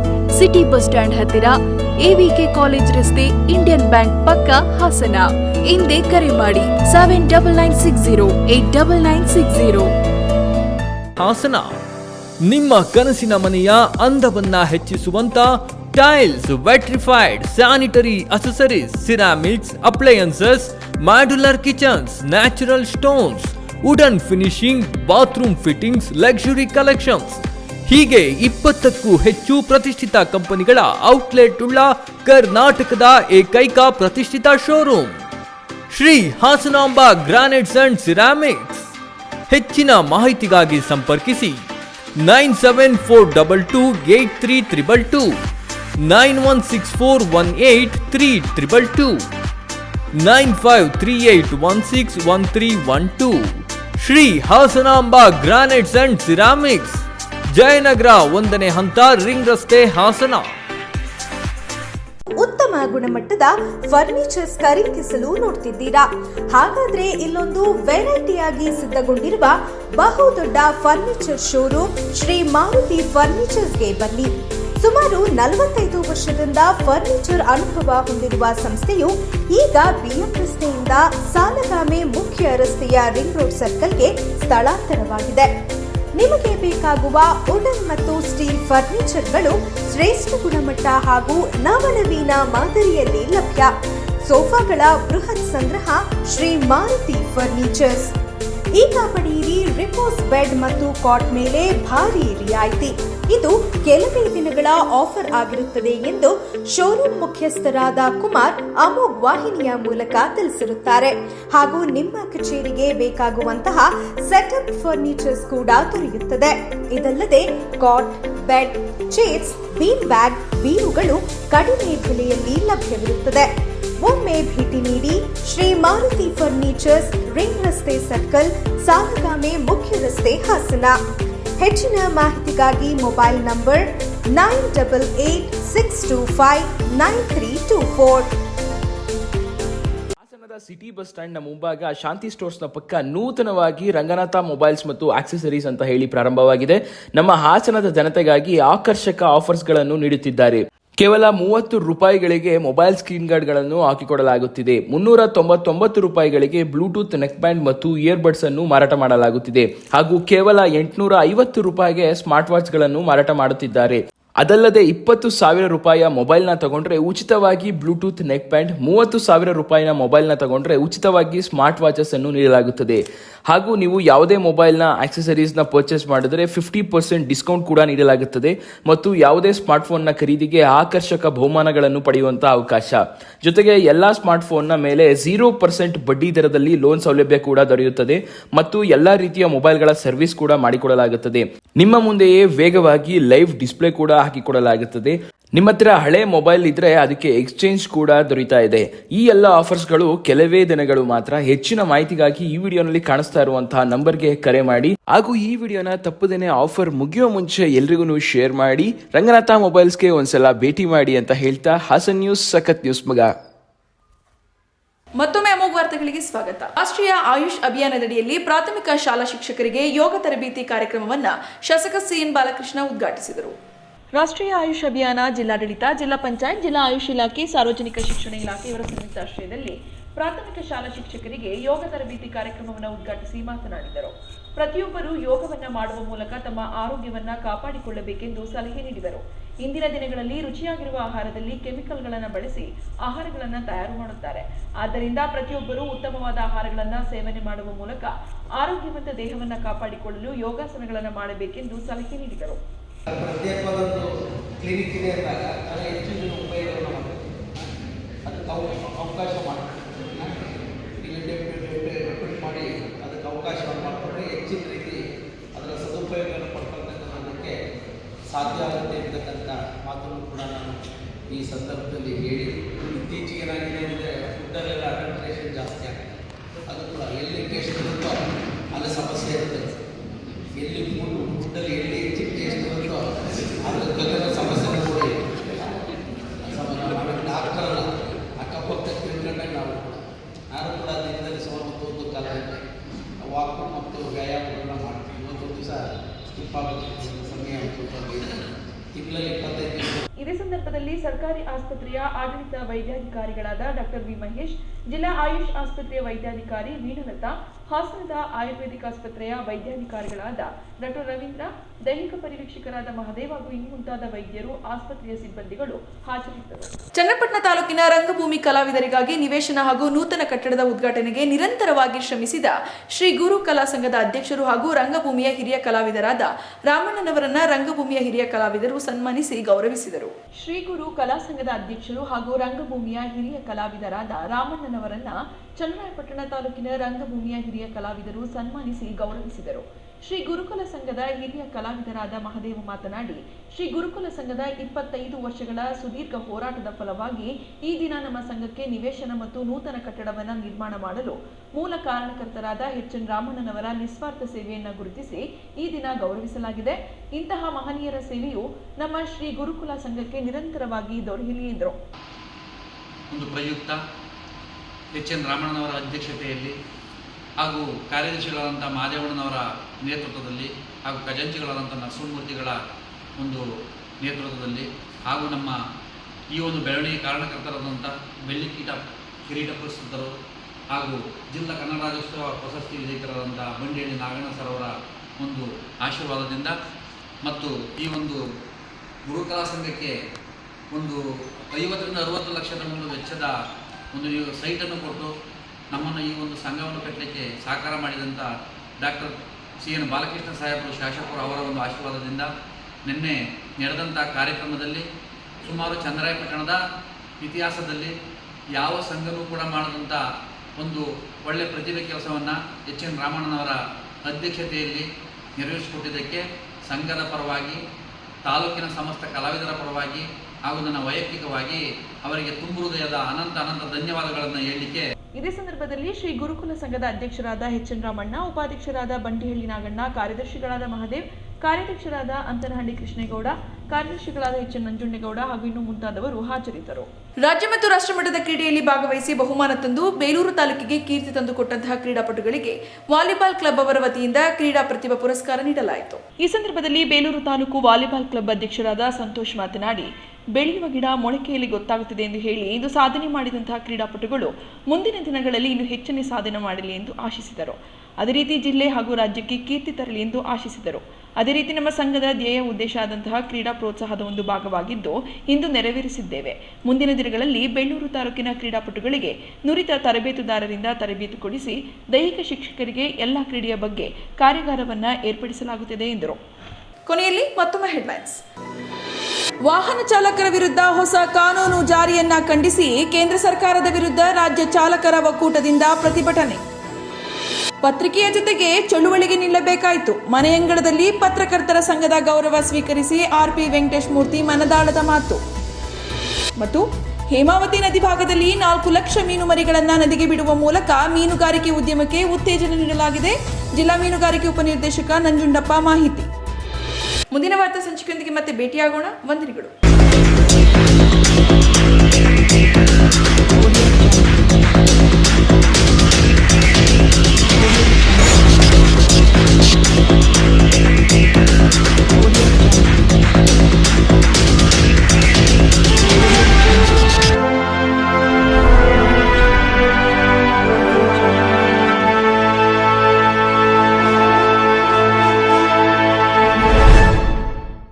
city bus stand ಹತ್ತಿರ ಎವಿಕೆ ಕಾಲೇಜ್ ರಸ್ತೆ ಇಂಡಿಯನ್ ಬ್ಯಾಂಕ್ ಪಕ್ಕ ಹಾಸನ. ಹಿಂದೆ ಕರೆ ಮಾಡಿ seven double nine six zero eight double nine six zero Hassan, ನಿಮ್ಮ ಕನಸಿನ ಮನೆಯ ಅಂದವನ್ನ ಹೆಚ್ಚಿಸುವಂತ tiles vitrified sanitary accessories ceramics appliances modular kitchens natural stones wooden finishing bathroom fittings luxury collections ಹೀಗೆ ಇಪ್ಪತ್ತಕ್ಕೂ ಹೆಚ್ಚು ಪ್ರತಿಷ್ಠಿತ ಕಂಪನಿಗಳ ಔಟ್ಲೆಟ್ ಉಳ್ಳ ಕರ್ನಾಟಕದ ಏಕೈಕ ಪ್ರತಿಷ್ಠಿತ showroom Shri Hasanamba granites and ceramics ಹೆಚ್ಚಿನ ಮಾಹಿತಿಗಾಗಿ ಸಂಪರ್ಕಿಸಿ nine seven four double two eight three triple two, nine one six four one eight three triple two, nine five three eight one six one three one two. Shri Hasanamba granites and ceramics Jayanagar ಒಂದನೇ ಹಂತ ring ರಸ್ತೆ ಹಾಸನ. ಉತ್ತಮ ಗುಣಮಟ್ಟದ furnitures ಖರೀದಿಸಲು ನೋಡ್ತಿದ್ದೀರಾ? ಹಾಗಾದ್ರೆ ಇಲ್ಲೊಂದು ವೆರೈಟಿಯಾಗಿ ಸಿದ್ಧಗೊಂಡಿರುವ ಬಹುದೊಡ್ಡ ಫರ್ನಿಚರ್ ಶೋರೂಮ್ ಶ್ರೀ ಮಾರುತಿ ಫರ್ನಿಚರ್ಸ್ಗೆ ಬನ್ನಿ. ಸುಮಾರು ನಲವತ್ತೈದು ವರ್ಷದಿಂದ ಫರ್ನಿಚರ್ ಅನುಭವ ಹೊಂದಿರುವ ಸಂಸ್ಥೆಯು ಈಗ ಬಿಎಂ ರಸ್ತೆಯಿಂದ ಸಾಲಗಾಮೆ ಮುಖ್ಯ ರಸ್ತೆಯ ರಿಂಗ್ ರೋಡ್ ಸರ್ಕಲ್ಗೆ ಸ್ಥಳಾಂತರವಾಗಿದೆ. ನಿಮಗೆ ಬೇಕಾಗುವ ವುಡನ್ ಮತ್ತು ಸ್ಟೀಲ್ ಫರ್ನಿಚರ್ಗಳು ಶ್ರೇಷ್ಠ ಗುಣಮಟ್ಟ ಹಾಗೂ ನವನವೀನ ಮಾದರಿಯಲ್ಲಿ ಲಭ್ಯ. ಸೋಫಾಗಳ ಬೃಹತ್ ಸಂಗ್ರಹ ಶ್ರೀ ಮಾರುತಿ ಫರ್ನಿಚರ್ಸ್. ಈಗ ಪಡೆಯಿರಿ ರಿಪೋಸ್ ಬೆಡ್ ಮತ್ತು ಕಾಟ್ ಮೇಲೆ ಭಾರಿ ರಿಯಾಯಿತಿ. ಇದು ಕೆಲವೇ ದಿನಗಳ ಆಫರ್ ಆಗಿರುತ್ತದೆ ಎಂದು ಶೋರೂಮ್ ಮುಖ್ಯಸ್ಥರಾದ ಕುಮಾರ್ ಅಮೋಘ್ ವಾಹಿನಿಯ ಮೂಲಕ ತಿಳಿಸಿರುತ್ತಾರೆ. ಹಾಗೂ ನಿಮ್ಮ ಕಚೇರಿಗೆ ಬೇಕಾಗುವಂತಹ ಸೆಟಪ್ ಫರ್ನಿಚರ್ಸ್ ಕೂಡ ದೊರೆಯುತ್ತದೆ. ಇದಲ್ಲದೆ cot, bed, chairs bean bag ಬೀರುಗಳು ಕಡಿಮೆ ಬೆಲೆಯಲ್ಲಿ ಲಭ್ಯವಿರುತ್ತದೆ. ಒಮ್ಮೆ ಭೇಟಿ ನೀಡಿ ಶ್ರೀ ಮಾರುತಿ ಫರ್ನಿಚರ್ಸ್ ರಿಂಗ್ ರಸ್ತೆ ಸರ್ಕಲ್, ಸಾಲಗಾಮೆ ಮುಖ್ಯ ರಸ್ತೆ ಹಾಸನ. ಹೆಚ್ಚಿನ ಮಾಹಿತಿಗಾಗಿ mobile number nine double eight six two five nine three two four. ಹಾಸನದ ಸಿಟಿ ಬಸ್ ಸ್ಟ್ಯಾಂಡ್ನ ಮುಂಭಾಗ ಶಾಂತಿ ಸ್ಟೋರ್ಸ್ನ ಪಕ್ಕ ನೂತನವಾಗಿ ರಂಗನಾಥ ಮೊಬೈಲ್ಸ್ ಮತ್ತು ಆಕ್ಸೆಸರೀಸ್ ಅಂತ ಹೇಳಿ ಪ್ರಾರಂಭವಾಗಿದೆ. ನಮ್ಮ ಹಾಸನದ ಜನತೆಗಾಗಿ ಆಕರ್ಷಕ ಆಫರ್ಸ್ಗಳನ್ನು ನೀಡುತ್ತಿದ್ದಾರೆ. ಕೇವಲ ಮೂವತ್ತು ರೂಪಾಯಿಗಳಿಗೆ ಮೊಬೈಲ್ ಸ್ಕ್ರೀನ್ ಗಾರ್ಡ್ಗಳನ್ನು ಹಾಕಿಕೊಡಲಾಗುತ್ತಿದೆ. ಮುನ್ನೂರ ತೊಂಬತ್ತೊಂಬತ್ತು ರೂಪಾಯಿಗಳಿಗೆ ಬ್ಲೂಟೂತ್ ನೆಕ್ ಬ್ಯಾಂಡ್ ಮತ್ತು ಇಯರ್ಬಡ್ಸ್ ಅನ್ನು ಮಾರಾಟ ಮಾಡಲಾಗುತ್ತಿದೆ. ಹಾಗೂ ಕೇವಲ ಎಂಟುನೂರ ಐವತ್ತು ರೂಪಾಯಿಗೆ ಸ್ಮಾರ್ಟ್ ವಾಚ್ಗಳನ್ನು ಮಾರಾಟ ಮಾಡುತ್ತಿದ್ದಾರೆ. ಅದಲ್ಲದೆ ಇಪ್ಪತ್ತು ಸಾವಿರ ರೂಪಾಯಿಯ ಮೊಬೈಲ್ನ ತಗೊಂಡ್ರೆ ಉಚಿತವಾಗಿ ಬ್ಲೂಟೂತ್ ನೆಕ್ ಬ್ಯಾಂಡ್ ಮೂವತ್ತು ಸಾವಿರ ರೂಪಾಯಿನ ಮೊಬೈಲ್ನ ತಗೊಂಡ್ರೆ ಉಚಿತವಾಗಿ ಸ್ಮಾರ್ಟ್ ವಾಚಸ್ ಅನ್ನು ನೀಡಲಾಗುತ್ತದೆ. ಹಾಗೂ ನೀವು ಯಾವುದೇ ಮೊಬೈಲ್ನ ಆಕ್ಸೆಸರೀಸ್ನ ಪರ್ಚೇಸ್ ಮಾಡಿದರೆ ಫಿಫ್ಟಿ ಪರ್ಸೆಂಟ್ ಡಿಸ್ಕೌಂಟ್ ಕೂಡ ನೀಡಲಾಗುತ್ತದೆ ಮತ್ತು ಯಾವುದೇ ಸ್ಮಾರ್ಟ್ಫೋನ್ನ ಖರೀದಿಗೆ ಆಕರ್ಷಕ ಬಹುಮಾನಗಳನ್ನು ಪಡೆಯುವಂತಹ ಅವಕಾಶ. ಜೊತೆಗೆ ಎಲ್ಲ ಸ್ಮಾರ್ಟ್ಫೋನ್ನ ಮೇಲೆ ಝೀರೋ ಪರ್ಸೆಂಟ್ ಬಡ್ಡಿ ದರದಲ್ಲಿ ಲೋನ್ ಸೌಲಭ್ಯ ಕೂಡ ದೊರೆಯುತ್ತದೆ ಮತ್ತು ಎಲ್ಲ ರೀತಿಯ ಮೊಬೈಲ್ಗಳ ಸರ್ವಿಸ್ ಕೂಡ ಮಾಡಿಕೊಡಲಾಗುತ್ತದೆ. ನಿಮ್ಮ ಮುಂದೆಯೇ ವೇಗವಾಗಿ ಲೈವ್ ಡಿಸ್ಪ್ಲೇ ಕೂಡ ಹಾಕಿಕೊಡಲಾಗುತ್ತದೆ ನಿಮ್ಮ ಹತ್ರ ಹಳೆ ಮೊಬೈಲ್ ಇದ್ರೆ ಅದಕ್ಕೆ ಎಕ್ಸ್ಚೇಂಜ್ ಕೂಡ ದೊರೀತಾ ಇದೆ. ಈ ಎಲ್ಲ ಆಫರ್ಸ್ಗಳು ಕೆಲವೇ ದಿನಗಳು ಮಾತ್ರ ಹೆಚ್ಚಿನ ಮಾಹಿತಿಗಾಗಿ ಈ ವಿಡಿಯೋನಲ್ಲಿ ಕಾಣಿಸ್ತಾ ಇರುವಂತಹ ನಂಬರ್ಗೆ ಕರೆ ಮಾಡಿ. ಹಾಗೂ ಈ ವಿಡಿಯೋನ ತಪ್ಪದೇನೆ ಆಫರ್ ಮುಗಿಯೋ ಮುಂಚೆ ಎಲ್ರಿಗೂ ಶೇರ್ ಮಾಡಿ. ರಂಗನಾಥ ಮೊಬೈಲ್ಸ್ಗೆ ಒಂದ್ಸಲ ಭೇಟಿ ಮಾಡಿ ಅಂತ ಹೇಳ್ತಾ ಹಾಸನ್ ನ್ಯೂಸ್, ಸಖತ್ ನ್ಯೂಸ್ ಮಗ. ಮತ್ತೊಮ್ಮೆ ಅಮೋಘ ವಾರ್ತೆಗಳಿಗೆ ಸ್ವಾಗತ. ರಾಷ್ಟ್ರೀಯ ಆಯುಷ್ ಅಭಿಯಾನದಡಿಯಲ್ಲಿ ಪ್ರಾಥಮಿಕ ಶಾಲಾ ಶಿಕ್ಷಕರಿಗೆ ಯೋಗ ತರಬೇತಿ ಕಾರ್ಯಕ್ರಮವನ್ನ ಶಾಸಕ ಸಿಎನ್ ಬಾಲಕೃಷ್ಣ ಉದ್ಘಾಟಿಸಿದರು. ರಾಷ್ಟ್ರೀಯ ಆಯುಷ್ ಅಭಿಯಾನ ಜಿಲ್ಲಾಡಳಿತ, ಜಿಲ್ಲಾ ಪಂಚಾಯತ್, ಜಿಲ್ಲಾ ಆಯುಷ್ ಇಲಾಖೆ, ಸಾರ್ವಜನಿಕ ಶಿಕ್ಷಣ ಇಲಾಖೆ ಇವರ ಸಂಯುಕ್ತ ಆಶ್ರಯದಲ್ಲಿ ಪ್ರಾಥಮಿಕ ಶಾಲಾ ಶಿಕ್ಷಕರಿಗೆ ಯೋಗ ತರಬೇತಿ ಕಾರ್ಯಕ್ರಮವನ್ನು ಉದ್ಘಾಟಿಸಿ ಮಾತನಾಡಿದರು. ಪ್ರತಿಯೊಬ್ಬರು ಯೋಗವನ್ನು ಮಾಡುವ ಮೂಲಕ ತಮ್ಮ ಆರೋಗ್ಯವನ್ನು ಕಾಪಾಡಿಕೊಳ್ಳಬೇಕೆಂದು ಸಲಹೆ ನೀಡಿದರು. ಇಂದಿನ ದಿನಗಳಲ್ಲಿ ರುಚಿಯಾಗಿರುವ ಆಹಾರದಲ್ಲಿ ಕೆಮಿಕಲ್ಗಳನ್ನು ಬಳಸಿ ಆಹಾರಗಳನ್ನು ತಯಾರು ಮಾಡುತ್ತಾರೆ. ಆದ್ದರಿಂದ ಪ್ರತಿಯೊಬ್ಬರು ಉತ್ತಮವಾದ ಆಹಾರಗಳನ್ನು ಸೇವನೆ ಮಾಡುವ ಮೂಲಕ ಆರೋಗ್ಯವಂತ ದೇಹವನ್ನು ಕಾಪಾಡಿಕೊಳ್ಳಲು ಯೋಗಾಸನಗಳನ್ನು ಮಾಡಬೇಕೆಂದು ಸಲಹೆ ನೀಡಿದರು. ಪ್ರತ್ಯೇಕವಾದೊಂದು ಕ್ಲಿನಿಕ್ ಇದೆ ಅಂದಾಗ ಅದರ ಹೆಚ್ಚು ಜನ ಉಪಯೋಗವನ್ನು ಮಾಡಬೇಕು ಅದಕ್ಕೆ ಅವ ಅವಕಾಶ ಮಾಡಬೇಕು ಇಲ್ಲಿ ಮಾಡಿ ಅದಕ್ಕೆ ಅವಕಾಶವನ್ನು ಮಾಡಿಕೊಂಡ್ರೆ ಹೆಚ್ಚಿನ ರೀತಿ ಅದರ ಸದುಪಯೋಗವನ್ನು ಪಡ್ಕೊಳ್ತಕ್ಕಂಥದಕ್ಕೆ ಸಾಧ್ಯ ಆಗುತ್ತೆ ಅಂತಕ್ಕಂಥ ಮಾತನ್ನು ಕೂಡ ನಾನು ಈ ಸಂದರ್ಭದಲ್ಲಿ ಹೇಳಿ ಇತ್ತೀಚೆಗೆ ಏನಾಗಿದೆ ಅಂದರೆ ಫುಡ್ಡಲ್ಲೆಲ್ಲ ಅಡಲ್ಟ್ರೇಷನ್ ಜಾಸ್ತಿ ಆಗಿದೆ ಅದು ಕೂಡ ಎಲ್ಲಿ ಟೇಸ್ಟ್ ಇರುತ್ತೋ ಅಲ್ಲಿ ಸಮಸ್ಯೆ ಇರುತ್ತೆ ಎಲ್ಲಿ ಫುಡ್ ಫುಡ್ಡಲ್ಲಿ ಎಲ್ಲಿ ಹೆಚ್ಚು ಟೇಸ್ಟ್ ಬರುತ್ತೋ ಅದ್ರ ಜೊತೆ ಸಮಸ್ಯೆ ಕೂಡ ಇದೆ ನಾವೇನು ಡಾಕ್ಟರ್ ಅಲ್ಲ ಅಕ್ಕಪಕ್ಕ ತಿಳ್ಕೊಂಡಾಗ ನಾವು ಕೂಡ ನಾನು ಕೂಡ ದಿನದಲ್ಲಿ ಸುಮಾರು ಒಂದು ಒಂದು ಕಾಲ ವಾಕು ಮತ್ತು ವ್ಯಾಯಾಮಗಳನ್ನ ಮಾಡ್ತೀವಿ ಇವತ್ತೊಂದು ದಿವಸ ಸ್ಕಿಪ್ ಆಗುತ್ತೆ ಸಮಯ ಸ್ವಲ್ಪ ತಿಂಗಳಲ್ಲಿ ಇಪ್ಪತ್ತೈದು ದಿವಸ ಸಂದರ್ಭದಲ್ಲಿ ಸರ್ಕಾರಿ ಆಸ್ಪತ್ರೆಯ ಆಡಳಿತ ವೈದ್ಯಾಧಿಕಾರಿಗಳಾದ ಡಾಕ್ಟರ್ ವಿ ಮಹೇಶ್ ಜಿಲ್ಲಾ ಆಯುಷ್ ಆಸ್ಪತ್ರೆಯ ವೈದ್ಯಾಧಿಕಾರಿ ವೀಣಲತಾ ಹಾಸನದ ಆಯುರ್ವೇದಿಕ್ ಆಸ್ಪತ್ರೆಯ ವೈದ್ಯಾಧಿಕಾರಿಗಳಾದ ಡಾಕ್ಟರ್ ರವೀಂದ್ರ ದೈಹಿಕ ಪರಿವೀಕ್ಷಕರಾದ ಮಹದೇವ್ ಹಾಗೂ ಇನ್ನು ಮುಂತಾದ ವೈದ್ಯರು ಆಸ್ಪತ್ರೆಯ ಸಿಬ್ಬಂದಿಗಳು ಹಾಜರಿದ್ದರು. ಚನ್ನಪಟ್ಟಣ ತಾಲೂಕಿನ ರಂಗಭೂಮಿ ಕಲಾವಿದರಿಗಾಗಿ ನಿವೇಶನ ಹಾಗೂ ನೂತನ ಕಟ್ಟಡದ ಉದ್ಘಾಟನೆಗೆ ನಿರಂತರವಾಗಿ ಶ್ರಮಿಸಿದ ಶ್ರೀ ಗುರು ಕಲಾ ಸಂಘದ ಅಧ್ಯಕ್ಷರು ಹಾಗೂ ರಂಗಭೂಮಿಯ ಹಿರಿಯ ಕಲಾವಿದರಾದ ರಾಮಣ್ಣನವರನ್ನ ರಂಗಭೂಮಿಯ ಹಿರಿಯ ಕಲಾವಿದರು ಸನ್ಮಾನಿಸಿ ಗೌರವಿಸಿದರು. ಶ್ರೀ ಗುರು ಕಲಾ ಸಂಘದ ಅಧ್ಯಕ್ಷರು ಹಾಗೂ ರಂಗಭೂಮಿಯ ಹಿರಿಯ ಕಲಾವಿದರಾದ ರಾಮಣ್ಣನವರನ್ನ ಚನ್ನರಾಯಪಟ್ಟಣ ತಾಲೂಕಿನ ರಂಗಭೂಮಿಯ ಹಿರಿಯ ಕಲಾವಿದರು ಸನ್ಮಾನಿಸಿ ಗೌರವಿಸಿದರು. ಶ್ರೀ ಗುರುಕುಲ ಸಂಘದ ಹಿರಿಯ ಕಲಾವಿದರಾದ ಮಹದೇವ ಮಾತನಾಡಿ, ಶ್ರೀ ಗುರುಕುಲ ಸಂಘದ ಇಪ್ಪತ್ತೈದು ವರ್ಷಗಳ ಸುದೀರ್ಘ ಹೋರಾಟದ ಫಲವಾಗಿ ಈ ದಿನ ನಮ್ಮ ಸಂಘಕ್ಕೆ ನಿವೇಶನ ಮತ್ತು ನೂತನ ಕಟ್ಟಡವನ್ನು ನಿರ್ಮಾಣ ಮಾಡಲು ಮೂಲ ಕಾರಣಕರ್ತರಾದ ಎಚ್ ಎನ್ ರಾಮಣ್ಣನವರ ನಿಸ್ವಾರ್ಥ ಸೇವೆಯನ್ನು ಗುರುತಿಸಿ ಈ ದಿನ ಗೌರವಿಸಲಾಗಿದೆ. ಇಂತಹ ಮಹನೀಯರ ಸೇವೆಯು ನಮ್ಮ ಶ್ರೀ ಗುರುಕುಲ ಸಂಘಕ್ಕೆ ನಿರಂತರವಾಗಿ ದೊರೆಯಲಿ ಎಂದರು. ಎಚ್ ಎನ್ ರಾಮಣ್ಣನವರ ಅಧ್ಯಕ್ಷತೆಯಲ್ಲಿ ಹಾಗೂ ಕಾರ್ಯದರ್ಶಿಗಳಾದಂಥ ಮಾದೇವಣ್ಣನವರ ನೇತೃತ್ವದಲ್ಲಿ ಹಾಗೂ ಖಜಾಂಚಿಗಳಾದಂಥ ನರಸಿಂಹಮೂರ್ತಿಗಳ ಒಂದು ನೇತೃತ್ವದಲ್ಲಿ ಹಾಗೂ ನಮ್ಮ ಈ ಒಂದು ಬೆಳವಣಿಗೆ ಕಾರಣಕರ್ತರಾದಂಥ ಬೆಳ್ಳಿಕೀಟ ಕಿರೀಟ ಪುರಸ್ಕೃತರು ಹಾಗೂ ಜಿಲ್ಲಾ ಕನ್ನಡ ರಾಜ್ಯೋತ್ಸವ ಪ್ರಶಸ್ತಿ ವಿಜೇತರಾದಂಥ ಬಂಡೇಳಿ ನಾಗಣ್ಣ ಸರ್ ಅವರ ಒಂದು ಆಶೀರ್ವಾದದಿಂದ ಮತ್ತು ಈ ಒಂದು ಗುರುಕಲಾ ಸಂಘಕ್ಕೆ ಒಂದು ಐವತ್ತರಿಂದ ಅರುವತ್ತು ಲಕ್ಷದ ಒಂದು ವೆಚ್ಚದ ಒಂದು ಸೈಟನ್ನು ಕೊಟ್ಟು ನಮ್ಮನ್ನು ಈ ಒಂದು ಸಂಘವನ್ನು ಕಟ್ಟಲಿಕ್ಕೆ ಸಹಕಾರ ಮಾಡಿದಂಥ ಡಾಕ್ಟರ್ ಸಿ ಎನ್ ಬಾಲಕೃಷ್ಣ ಸಾಹೇಬರು ಶಾಸಕರು ಅವರ ಒಂದು ಆಶೀರ್ವಾದದಿಂದ ನಿನ್ನೆ ನಡೆದಂಥ ಕಾರ್ಯಕ್ರಮದಲ್ಲಿ ಸುಮಾರು ಚಂದ್ರಾಯ ಚಂದ್ರಾಯಪಟ್ಟಣದ ಇತಿಹಾಸದಲ್ಲಿ ಯಾವ ಸಂಘನೂ ಕೂಡ ಮಾಡದಂಥ ಒಂದು ಒಳ್ಳೆಯ ಪ್ರತಿಭೆ ಕೆಲಸವನ್ನು ಎಚ್ ಎನ್ ರಾಮಣ್ಣನವರ ಅಧ್ಯಕ್ಷತೆಯಲ್ಲಿ ನೆರವೇರಿಸಿಕೊಟ್ಟಿದ್ದಕ್ಕೆ ಸಂಘದ ಪರವಾಗಿ ತಾಲೂಕಿನ ಸಮಸ್ತ ಕಲಾವಿದರ ಪರವಾಗಿ ಹಾಗೂ ನನ್ನ ವೈಯಕ್ತಿಕವಾಗಿ ಅವರಿಗೆ ತುಂಬು ಹೃದಯದ ಅನಂತ ಅನಂತ ಧನ್ಯವಾದಗಳನ್ನು ಹೇಳಲಿಕ್ಕೆ ಇದೇ ಸಂದರ್ಭದಲ್ಲಿ ಶ್ರೀ ಗುರುಕುಲ ಸಂಘದ ಅಧ್ಯಕ್ಷರಾದ ಎಚ್ ಎನ್ ರಾಮಣ್ಣ ಉಪಾಧ್ಯಕ್ಷರಾದ ಬಂಟಿಹಳ್ಳಿ ನಾಗಣ್ಣ, ಕಾರ್ಯದರ್ಶಿಗಳಾದ ಮಹದೇವ್ ಕಾರ್ಯಾಧ್ಯಕ್ಷರಾದ ಅಂತನಹಳ್ಳಿ ಕೃಷ್ಣೇಗೌಡ ಕಾರ್ಯದರ್ಶಿಗಳಾದ ಎಚ್ ಎನ್ ನಂಜುಂಡೇಗೌಡ ಹಾಗೂ ಇನ್ನು ಮುಂತಾದವರು ಹಾಜರಿದ್ದರು. ರಾಜ್ಯ ಮತ್ತು ರಾಷ್ಟ್ರಮಟ್ಟದ ಕ್ರೀಡೆಯಲ್ಲಿ ಭಾಗವಹಿಸಿ ಬಹುಮಾನ ತಂದು ಬೇಲೂರು ತಾಲೂಕಿಗೆ ಕೀರ್ತಿ ತಂದುಕೊಟ್ಟಂತಹ ಕ್ರೀಡಾಪಟುಗಳಿಗೆ ವಾಲಿಬಾಲ್ ಕ್ಲಬ್ ಅವರ ವತಿಯಿಂದ ಕ್ರೀಡಾ ಪ್ರತಿಭಾ ಪುರಸ್ಕಾರ ನೀಡಲಾಯಿತು. ಈ ಸಂದರ್ಭದಲ್ಲಿ ಬೇಲೂರು ತಾಲೂಕು ವಾಲಿಬಾಲ್ ಕ್ಲಬ್ ಅಧ್ಯಕ್ಷರಾದ ಸಂತೋಷ್ ಮಾತನಾಡಿ ಬೆಳೆಯುವ ಗಿಡ ಮೊಳಕೆಯಲ್ಲಿ ಗೊತ್ತಾಗುತ್ತದೆ ಎಂದು ಹೇಳಿ ಇಂದು ಸಾಧನೆ ಮಾಡಿದಂತಹ ಕ್ರೀಡಾಪಟುಗಳು ಮುಂದಿನ ದಿನಗಳಲ್ಲಿ ಇನ್ನು ಹೆಚ್ಚಿನ ಸಾಧನೆ ಮಾಡಲಿ ಎಂದು ಆಶಿಸಿದರು. ಅದೇ ರೀತಿ ಜಿಲ್ಲೆ ಹಾಗೂ ರಾಜ್ಯಕ್ಕೆ ಕೀರ್ತಿ ತರಲಿ ಎಂದು ಆಶಿಸಿದರು. ಅದೇ ರೀತಿ ನಮ್ಮ ಸಂಘದ ಧ್ಯೇಯ ಉದ್ದೇಶ ಆದಂತಹ ಕ್ರೀಡಾ ಪ್ರೋತ್ಸಾಹದ ಒಂದು ಭಾಗವಾಗಿದ್ದು ಇಂದು ನೆರವೇರಿಸಿದ್ದೇವೆ. ಮುಂದಿನ ದಿನಗಳಲ್ಲಿ ಬೆಳ್ಳೂರು ತಾಲೂಕಿನ ಕ್ರೀಡಾಪಟುಗಳಿಗೆ ನುರಿತ ತರಬೇತುದಾರರಿಂದ ತರಬೇತು ಕೊಡಿಸಿ ದೈಹಿಕ ಶಿಕ್ಷಕರಿಗೆ ಎಲ್ಲ ಕ್ರೀಡೆಯ ಬಗ್ಗೆ ಕಾರ್ಯಾಗಾರವನ್ನು ಏರ್ಪಡಿಸಲಾಗುತ್ತಿದೆ ಎಂದರು. ಕೊನೆಯಲ್ಲಿ ಮತ್ತೊಮ್ಮೆ ಹೆಡ್ಲೈನ್ಸ್ ವಾಹನ ಚಾಲಕರ ವಿರುದ್ಧ ಹೊಸ ಕಾನೂನು ಜಾರಿಯನ್ನ ಖಂಡಿಸಿ ಕೇಂದ್ರ ಸರ್ಕಾರದ ವಿರುದ್ಧ ರಾಜ್ಯ ಚಾಲಕರ ಒಕ್ಕೂಟದಿಂದ ಪ್ರತಿಭಟನೆ. ಪತ್ರಿಕೆಯ ಜೊತೆಗೆ ಚಳುವಳಿಗೆ ನಿಲ್ಲಬೇಕಾಯಿತು. ಮನೆಯಂಗಳದಲ್ಲಿ ಪತ್ರಕರ್ತರ ಸಂಘದ ಗೌರವ ಸ್ವೀಕರಿಸಿ ಆರ್ ಪಿ ವೆಂಕಟೇಶ್ ಮೂರ್ತಿ ಮನದಾಳದ ಮಾತು. ಮತ್ತು ಹೇಮಾವತಿ ನದಿ ಭಾಗದಲ್ಲಿ ನಾಲ್ಕು ಲಕ್ಷ ಮೀನು ಮರಿಗಳನ್ನು ನದಿಗೆ ಬಿಡುವ ಮೂಲಕ ಮೀನುಗಾರಿಕೆ ಉದ್ಯಮಕ್ಕೆ ಉತ್ತೇಜನ ನೀಡಲಾಗಿದೆ. ಜಿಲ್ಲಾ ಮೀನುಗಾರಿಕೆ ಉಪನಿರ್ದೇಶಕ ನಂಜುಂಡಪ್ಪ ಮಾಹಿತಿ. ಮುಂದಿನ ವಾರ್ತಾ ಸಂಚಿಕೆಯೊಂದಿಗೆ ಮತ್ತೆ ಭೇಟಿಯಾಗೋಣ. ವಂದನೆಗಳು.